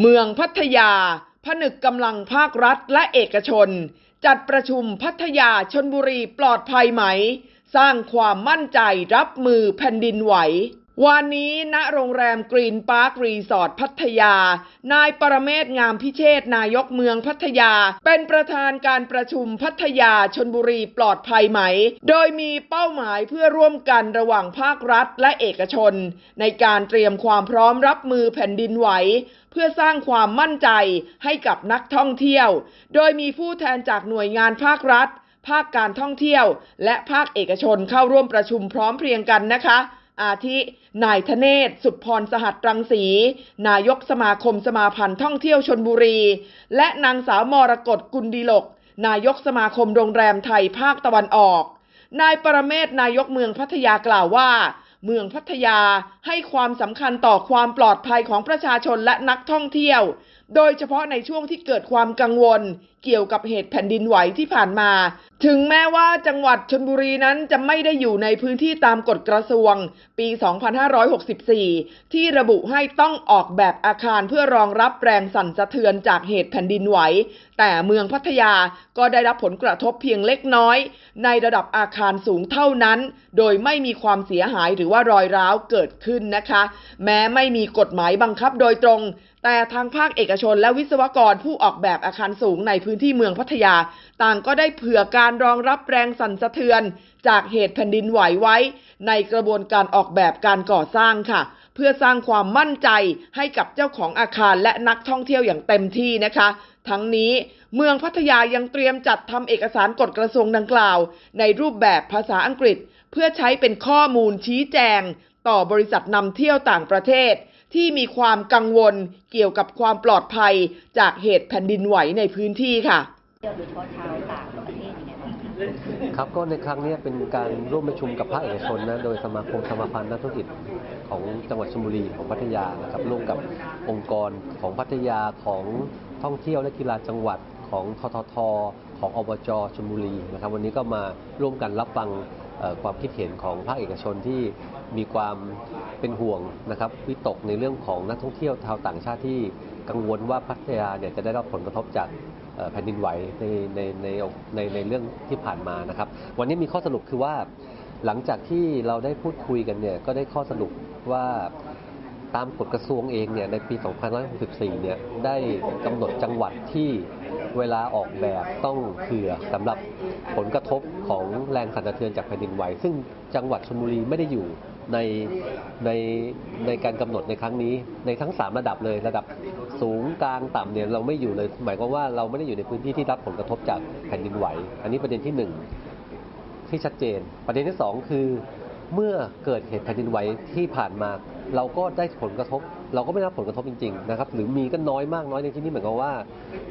เมืองพัทยา ผนึกกำลังภาครัฐและเอกชน จัดประชุมพัทยาชนบุรีปลอดภัยไหม สร้างความมั่นใจรับมือแผ่นดินไหววันนี้ณโรงแรมกรีนพาร์ครีสอร์ทพัทยา นายปรเมศงามพิเชษนายกเมืองพัทยา เป็นประธานการประชุมพัทยาชนบุรีปลอดภัยไหม โดยมีเป้าหมายเพื่อร่วมกันระหว่างภาครัฐและเอกชน ในการเตรียมความพร้อมรับมือแผ่นดินไหว เพื่อสร้างความมั่นใจให้กับนักท่องเที่ยว โดยมีผู้แทนจากหน่วยงานภาครัฐ ภาคการท่องเที่ยว และภาคเอกชนเข้าร่วมประชุมพร้อมเพรียงกันนะคะอาทิ นายธเนศ สุดพรสหัสรังสี นายกสมาคมสมาพันธ์ท่องเที่ยวชนบุรี และนางสาวมรกตกุลดีลก นายกสมาคมโรงแรมไทยภาคตะวันออก นายปรเมศนายกเมืองพัทยากล่าวว่า เมืองพัทยาให้ความสำคัญต่อความปลอดภัยของประชาชนและนักท่องเที่ยวโดยเฉพาะในช่วงที่เกิดความกังวล เกี่ยวกับเหตุแผ่นดินไหวที่ผ่านมา ถึงแม้ว่าจังหวัดชนบุรีนั้นจะไม่ได้อยู่ในพื้นที่ตามกฎกระทรวง ปี 2564 ที่ระบุให้ต้องออกแบบอาคารเพื่อรองรับแรงสั่นสะเทือนจากเหตุแผ่นดินไหว แต่เมืองพัทยาก็ได้รับผลกระทบเพียงเล็กน้อย ในระดับอาคารสูงเท่านั้น โดยไม่มีความเสียหายหรือว่ารอยร้าวเกิดขึ้นนะคะ แม้ไม่มีกฎหมายบังคับโดยตรง แต่ทางภาคเอกชนและวิศวกรผู้ออกแบบอาคารสูงในพื้นที่เมืองพัทยา ต่างก็ได้เผื่อการรองรับแรงสั่นสะเทือน จากเหตุแผ่นดินไหวไว้ ในกระบวนการออกแบบการก่อสร้างค่ะ เพื่อสร้างความมั่นใจให้กับเจ้าของอาคารและนักท่องเที่ยวอย่างเต็มที่นะคะ ทั้งนี้เมืองพัทยายังเตรียมจัดทำเอกสารกฎกระทรวงดังกล่าว ในรูปแบบภาษาอังกฤษ เพื่อใช้เป็นข้อมูลชี้แจง ต่อบริษัทนำเที่ยวต่างประเทศ ที่มีความกังวลเกี่ยวกับความปลอดภัยจากเหตุแผ่นดินไหวในพื้นที่ค่ะครับก็ในครั้งนี้เป็นการร่วมประชุมกับภาคเอกชนนะโดยสมาคมสมาพันธ์นักธุรกิจของจังหวัดชลบุรีของพัทยานะครับร่วมกับองค์กรของพัทยาของท่องเที่ยวและกีฬาจังหวัดของทททของอบจชลบุรีนะครับ วันนี้ก็มาร่วมกันรับฟัง ความคิดเห็นของภาคเอกชนที่มีความเป็นห่วงนะครับวิตกในเรื่องของนักท่องเที่ยวชาวต่างชาติที่กังวลว่าพัทยาเนี่ยจะได้รับผลกระทบจากแผ่นดินไหวในในในในในเรื่องที่ผ่านมานะครับ วันนี้มีข้อสรุปคือว่าหลังจากที่เราได้พูดคุยกันเนี่ยก็ได้ข้อสรุปว่าตามกฎกระทรวงเองเนี่ยในปี 2564 เนี่ยได้กำหนดจังหวัดที่ เวลาออกแบบต้องเผื่อสำหรับผลกระทบของแรงสั่นสะเทือนจากแผ่นดินไหว ซึ่งจังหวัดชลบุรีไม่ได้อยู่ในในในการกำหนดในครั้งนี้ ในทั้ง 3 ระดับเลยระดับสูงกลางต่ำเนี่ยเราไม่อยู่เลย หมายความว่าเราไม่ได้อยู่ในพื้นที่ที่รับผลกระทบจากแผ่นดินไหว อันนี้ประเด็นที่หนึ่งที่ชัดเจน ประเด็นที่สองคือ เมื่อเกิดเหตุแผ่นดินไหวที่ผ่านมา เราก็ได้ผลกระทบ เราก็ไม่รับผลกระทบจริงๆนะครับหรือมีก็น้อยมากน้อยในที่นี้เหมือนกับว่า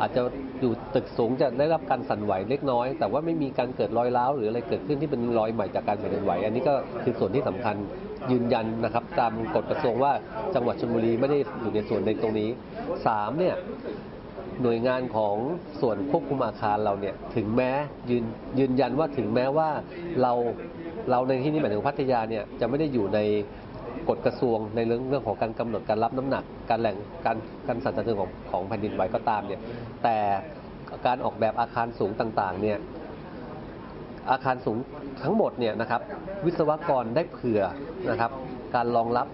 อาจจะอยู่ตึกสูงจะได้รับการสั่นไหวเล็กน้อย แต่ว่าไม่มีการเกิดรอยร้าวหรืออะไรเกิดขึ้นที่เป็นรอยใหม่จากการแผ่นดินไหว อันนี้ก็คือส่วนที่สำคัญยืนยันนะครับตามกฎกระทรวงว่าจังหวัดชลบุรีไม่ได้อยู่ในส่วนในตรงนี้สามเนี่ยหน่วยงานของส่วนควบคุมอาคารเราเนี่ยถึงแม้ยืนยืนยันว่าถึงแม้ว่าเรา เราในที่นี้หมายถึงพัทยาเนี่ยจะไม่ได้อยู่ในกฎกระทรวงในเรื่องเรื่องของการกำหนดการรับน้ำหนัก การแหล่งการการสั่นสะเทือนของของแผ่นดินไหวก็ตามเนี่ยแต่การออกแบบอาคารสูงต่างๆเนี่ยอาคารสูงทั้งหมดเนี่ยนะครับวิศวกรได้เผื่อนะครับการรองรับ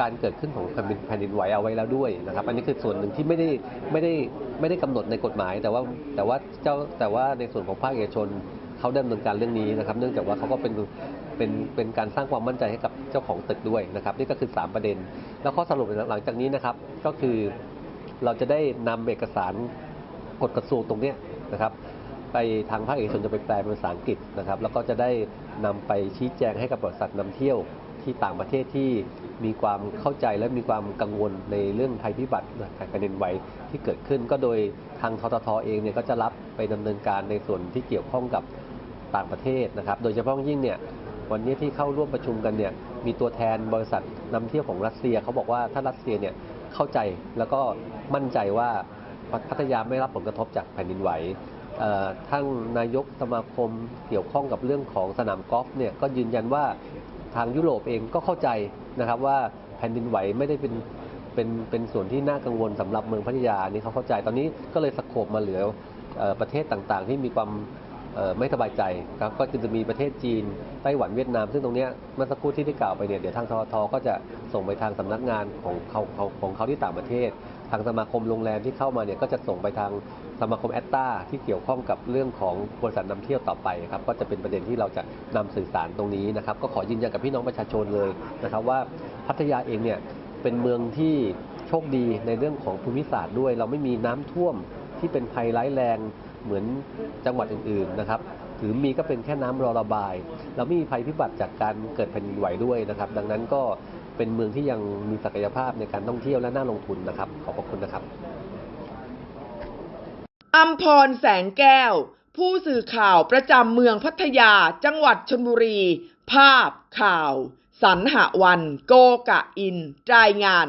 การเกิดขึ้นของแผ่นดินแผ่นดินไหวเอาไว้แล้วด้วยนะครับ อันนี้คือส่วนหนึ่งที่ไม่ได้ไม่ได้ไม่ได้กำหนดในกฎหมาย แต่ว่าแต่ว่าเจ้าแต่ว่าในส่วนของภาคเอกชน เขาดำเนินการเรื่องนี้นะครับเนื่องจากว่าเขาก็เป็นเป็นเป็นการสร้างความมั่นใจให้กับเจ้าของตึกด้วยนะครับ นี่ก็คือ 3 ประเด็น แล้วข้อสรุปหลังจากนี้นะครับ ก็คือเราจะได้นำเอกสารกฎกระทรวงตรงเนี้ยนะครับ ไปทางภาคเอกชนจะไปแปลเป็นภาษาอังกฤษนะครับ แล้วก็จะได้นำไปชี้แจงให้กับบริษัทนำเที่ยว ที่ต่างประเทศที่มีความเข้าใจและมีความกังวลในเรื่องภัยพิบัติแผ่นดินไหวที่เกิดขึ้น ก็โดยทางทททเองเนี่ยก็จะรับไปดำเนินการในส่วนที่เกี่ยวข้องกับต่างประเทศนะครับ โดยเฉพาะยิ่งเนี่ยวันนี้ที่เข้าร่วมประชุมกันเนี่ยมีตัวแทนบริษัทนำเที่ยวของรัสเซียเขาบอกว่าถ้ารัสเซียเนี่ยเข้าใจแล้วก็มั่นใจว่าพัทยาไม่รับผลกระทบจากแผ่นดินไหวทั้งนายกสมาคมเกี่ยวข้องกับเรื่องของสนามกอล์ฟเนี่ยก็ยืนยันว่า ทางยุโรปเองก็เข้าใจนะครับว่าแผ่นดินไหวไม่ได้เป็นเป็นเป็นส่วนที่น่ากังวลสำหรับเมืองพัทยานี่เขาเข้าใจตอนนี้ก็เลยสโคบมาเหลืออประเทศต่างๆที่มีความ ไม่สบายใจครับก็จะมีประเทศจีนไต้หวันเวียดนาม ซึ่งตรงนี้เมื่อสักครู่ที่ได้กล่าวไปเนี่ยเดี๋ยวทางททก็จะส่งไปทางสำนักงานของเขาของเขาที่ต่างประเทศ ทางสมาคมโรงแรมที่เข้ามาเนี่ยก็จะส่งไปทางสมาคมแอตตาที่เกี่ยวข้องกับเรื่องของบริษัทนำเที่ยวต่อไปครับก็จะเป็นประเด็นที่เราจะนำสื่อสารตรงนี้นะครับก็ขอยืนยันกับพี่น้องประชาชนเลยนะครับว่าพัทยาเองเนี่ยเป็นเมืองที่โชคดีในเรื่องของภูมิศาสตร์ด้วย เราไม่มีน้ำท่วมที่เป็นภัยร้ายแรง เหมือนจังหวัดอื่นๆนะครับหรือมีก็เป็นแค่น้ำรอระบาย เราไม่มีภัยพิบัติจากการเกิดแผ่นดินไหวด้วยนะครับ ดังนั้นก็เป็นเมืองที่ยังมีศักยภาพในการท่องเที่ยวและน่าลงทุนนะครับ ขอบพระคุณนะครับอัมพรแสงแก้ว ผู้สื่อข่าวประจำเมืองพัทยา จังหวัดชลบุรี ภาพข่าว สรรหวัน โกกะอิน รายงาน